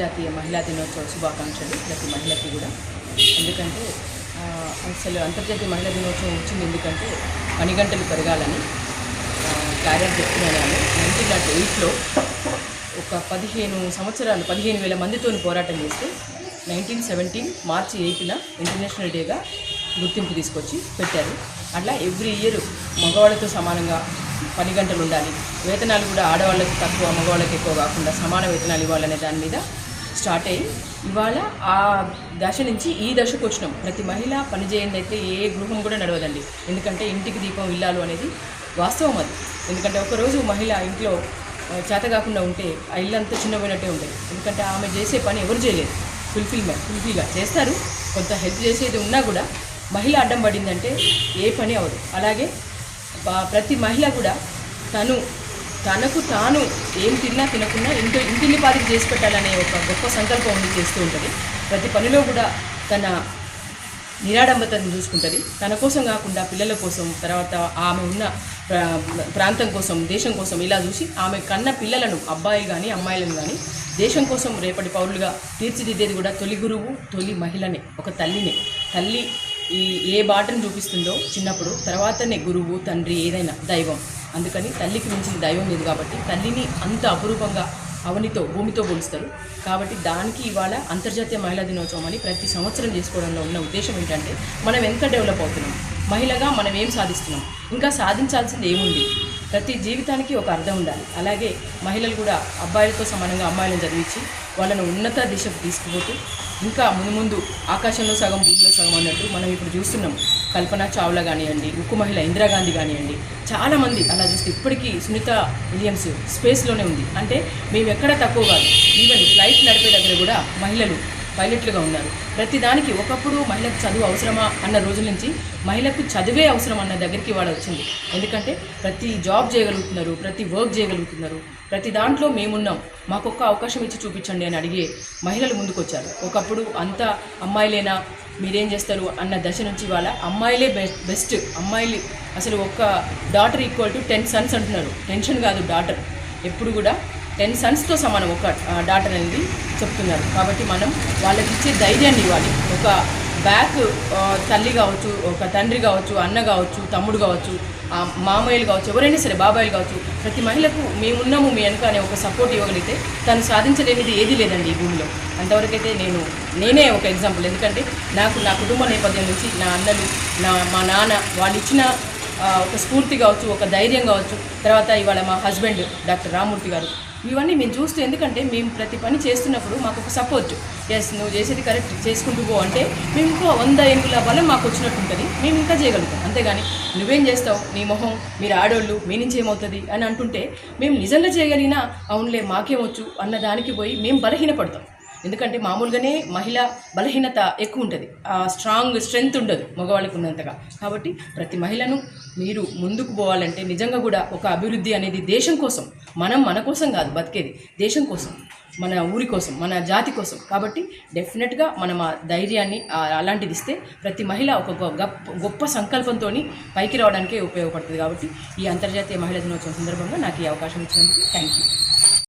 జాతీయ మహిళా దినోత్సవ శుభాకాంక్షలు ప్రతి మహిళకి కూడా. ఎందుకంటే అసలు అంతర్జాతీయ మహిళా దినోత్సవం వచ్చింది ఎందుకంటే పని గంటలు పెరగాలని క్యారియర్ చెప్తున్నాను నైన్టీన్ నాట్ ఎయిట్లో ఒక పదిహేను సంవత్సరాలు పదిహేను వేల మందితో పోరాటం చేస్తే nineteen seventeen March eighth international డేగా గుర్తింపు తీసుకొచ్చి పెట్టారు. అట్లా ఎవ్రీ ఇయర్ మగవాళ్ళతో సమానంగా పని గంటలు ఉండాలి. వేతనాలు కూడా ఆడవాళ్ళకి తక్కువ మగవాళ్ళకి ఎక్కువ కాకుండా సమాన వేతనాలు ఇవ్వాలనే దాని మీద స్టార్ట్ అయ్యి ఇవాళ ఆ దశ నుంచి ఈ దశకు వచ్చినాం. ప్రతి మహిళ పనిచేయండి అయితే ఏ గృహం కూడా నడవదండి. ఎందుకంటే ఇంటికి దీపం ఇల్లాలు అనేది వాస్తవం అది. ఎందుకంటే ఒకరోజు మహిళ ఇంట్లో చేత కాకుండా ఉంటే ఆ ఇల్లు అంతా చిన్నపోయినట్టే ఉంటుంది. ఎందుకంటే ఆమె చేసే పని ఎవరు చేయలేదు. ఫుల్ఫిల్మెంట్ ఫుల్ఫిల్గా చేస్తారు. కొంత హెల్ప్ చేసేది ఉన్నా కూడా మహిళ అడ్డం పడిందంటే ఏ పని అవ్వదు. అలాగే ప్రతి మహిళ కూడా తను తనకు తాను ఏం తిన్నా తినకున్నా ఇంటి ఇంటిని పాటికి చేసి పెట్టాలనే ఒక గొప్ప సంకల్పం ఉండి చేస్తూ ఉంటుంది. ప్రతి పనిలో కూడా తన నిరాడంబతను చూసుకుంటుంది. తన కోసం కాకుండా పిల్లల కోసం తర్వాత ఆమె ఉన్న ప్రా- ప్రాంతం కోసం దేశం కోసం ఇలా చూసి ఆమె కన్న పిల్లలను అబ్బాయి కానీ అమ్మాయిలను కానీ దేశం కోసం రేపటి పౌరులుగా తీర్చిదిద్దేది కూడా తొలి గురువు తొలి మహిళనే ఒక తల్లినే. తల్లి ఈ ఏ బాటను చూపిస్తుందో చిన్నప్పుడు తర్వాతనే గురువు తండ్రి ఏదైనా దైవం. అందుకని తల్లికి మించిన దైవం లేదు కాబట్టి తల్లిని అంత అపురూపంగా అవనితో భూమితో పోలుస్తారు. కాబట్టి దానికి ఇవాళ అంతర్జాతీయ మహిళా దినోత్సవం అని ప్రతి సంవత్సరం చేసుకోవడంలో ఉన్న ఉద్దేశం ఏంటంటే మనం ఎంత డెవలప్ అవుతున్నాం? మహిళగా మనం ఏం సాధిస్తున్నాం? ఇంకా సాధించాల్సింది ఏముంది? ప్రతి జీవితానికి ఒక అర్థం ఉండాలి. అలాగే మహిళలు కూడా అబ్బాయిలతో సమానంగా అమ్మాయిలను చదివించి వాళ్ళను ఉన్నత దిశకు తీసుకుపోతూ ఇంకా ముందు ముందు ఆకాశంలో సగం భూమిలో సగం అన్నట్టు మనం ఇప్పుడు చూస్తున్నాం. కల్పన చావ్లా కానివ్వండి ఉక్కు మహిళ ఇందిరాగాంధీ కానివ్వండి చాలామంది అలా చూస్తే ఇప్పటికీ సునీత విలియమ్స్ స్పేస్లోనే ఉంది. అంటే మేము ఎక్కడ తక్కువ కాదు. ఈవెన్ ఫ్లైట్ నడిపే దగ్గర కూడా మహిళలు పైలట్లుగా ఉన్నారు. ప్రతి దానికి ఒకప్పుడు మహిళకు చదువు అవసరమా అన్న రోజుల నుంచి మహిళకు చదివే అవసరం అన్న దగ్గరికి వాళ్ళు వచ్చింది. ఎందుకంటే ప్రతి జాబ్ చేయగలుగుతున్నారు ప్రతి వర్క్ చేయగలుగుతున్నారు ప్రతి దాంట్లో మేమున్నాం. మాకొక్క అవకాశం ఇచ్చి చూపించండి అని అడిగే మహిళలు ముందుకొచ్చారు. ఒకప్పుడు అంతా అమ్మాయిలేనా మీరేం చేస్తారు అన్న దశ నుంచి వాళ్ళ అమ్మాయిలే బెస్ట్ బెస్ట్. అమ్మాయిలు అసలు ఒక్క daughter equal to ten sons అంటున్నారు. టెన్షన్ కాదు డాటర్. ఎప్పుడు కూడా టెన్ సన్స్తో సమానం ఒక డాటర్ అనేది చెప్తున్నారు. కాబట్టి మనం వాళ్ళకి ఇచ్చే ధైర్యాన్ని ఇవ్వాలి. ఒక బ్యాక్ తల్లి కావచ్చు ఒక తండ్రి కావచ్చు అన్న కావచ్చు తమ్ముడు కావచ్చు మామయ్యలు కావచ్చు ఎవరైనా సరే బాబాయిలు కావచ్చు ప్రతి మహిళకు మేమున్నాము మీ వెనుక అనే ఒక సపోర్ట్ ఇవ్వగలిగితే తను సాధించలేనిది ఏది లేదండి ఈ భూమిలో. అంతవరకైతే నేను నేనే ఒక ఎగ్జాంపుల్ ఎందుకంటే నాకు నా కుటుంబ నేపథ్యం నుంచి నా అన్నలు నా మా నాన్న వాళ్ళు ఇచ్చిన ఒక స్ఫూర్తి కావచ్చు ఒక ధైర్యం కావచ్చు తర్వాత ఇవాళ మా హస్బెండ్ డాక్టర్ రామూర్తి గారు ఇవన్నీ మేము చూస్తూ ఎందుకంటే మేము ప్రతి పని చేస్తున్నప్పుడు మాకు ఒక సపోర్ట్ ఎస్ నువ్వు చేసేది కరెక్ట్ చేసుకుంటూ పో అంటే మేము ఇంకో వంద ఎనుగుల బలం మాకు వచ్చినట్టు ఉంటుంది. మేము ఇంకా చేయగలుగుతాం. అంతేగాని నువ్వేం చేస్తావు? నీ మొహం మీరు ఆడోళ్ళు మీ నుంచి ఏమవుతుంది అని అంటుంటే మేము నిజంగా చేయగలిగినా అవునులే మాకేమొచ్చు అన్న దానికి పోయి మేము బలహీనపడతాం. ఎందుకంటే మామూలుగానే మహిళ బలహీనత ఎక్కువ ఉంటుంది ఆ స్ట్రాంగ్ స్ట్రెంగ్త్ ఉండదు మగవాళ్ళకి ఉన్నంతగా. కాబట్టి ప్రతి మహిళను మీరు ముందుకు పోవాలంటే నిజంగా కూడా ఒక అభివృద్ధి అనేది దేశం కోసం మనం మన కోసం కాదు బతికేది. దేశం కోసం మన ఊరి కోసం మన జాతి కోసం. కాబట్టి డెఫినెట్గా మనం ఆ ధైర్యాన్ని అలాంటిది ఇస్తే ప్రతి మహిళ ఒక గొ- గొప్ప గొప్ప సంకల్పంతో పైకి రావడానికే ఉపయోగపడుతుంది. కాబట్టి ఈ అంతర్జాతీయ మహిళా దినోత్సవం సందర్భంగా నాకు ఈ అవకాశం ఇచ్చినందుకు థ్యాంక్ యూ